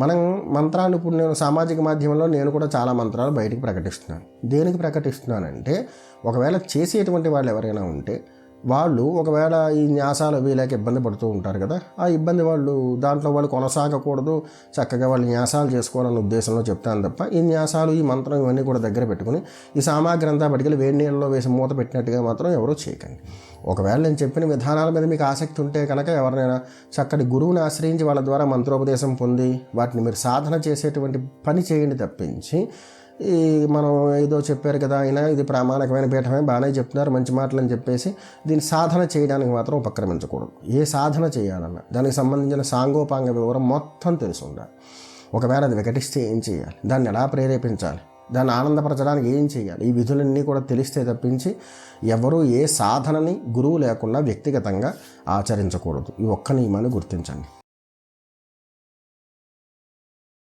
మనం మంత్రాన్ని ఇప్పుడు నేను సామాజిక మాధ్యమంలో నేను కూడా చాలా మంత్రాలు బయటికి ప్రకటిస్తున్నాను. దేనికి ప్రకటిస్తున్నానంటే ఒకవేళ చేసేటువంటి వాళ్ళు ఎవరైనా ఉంటే వాళ్ళు ఒకవేళ ఈ న్యాసాలు అవి లేక ఇబ్బంది పడుతూ ఉంటారు కదా ఆ ఇబ్బంది వాళ్ళు దాంట్లో వాళ్ళు కొనసాగకూడదు చక్కగా వాళ్ళు న్యాసాలు చేసుకోవాలన్న ఉద్దేశంలో చెప్తాను తప్ప ఈ న్యాసాలు ఈ మంత్రం ఇవన్నీ కూడా దగ్గర పెట్టుకుని ఈ సామాగ్రి అంతా పట్టుకెళ్ళి వేడి నీళ్ళలో వేసి మూత పెట్టినట్టుగా మాత్రం ఎవరూ చేయకండి. ఒకవేళ నేను చెప్పిన విధానాల మీద మీకు ఆసక్తి ఉంటే కనుక ఎవరినైనా చక్కటి గురువుని ఆశ్రయించి వాళ్ళ ద్వారా మంత్రోపదేశం పొంది వాటిని మీరు సాధన చేసేటువంటి పని చేయండి తప్పించి ఈ మనం ఏదో చెప్పారు కదా ఆయన ఇది ప్రామాణికమైన పీఠమే బాగానే చెప్తున్నారు మంచి మాటలు అని చెప్పేసి దీన్ని సాధన చేయడానికి మాత్రం ఉపక్రమించకూడదు. ఏ సాధన చేయాలన్నా దానికి సంబంధించిన సాంగోపాంగ వివరం మొత్తం తెలిసి ఉండాలి ఒకవేళ అది వికటిస్తే ఏం చేయాలి దాన్ని ఎలా ప్రేరేపించాలి దాన్ని ఆనందపరచడానికి ఏం చేయాలి ఈ విధులన్నీ కూడా తెలిస్తే తప్పించి ఎవరు ఏ సాధనని గురువు లేకుండా వ్యక్తిగతంగా ఆచరించకూడదు. ఈ ఒక్క నియమాన్ని గుర్తించండి.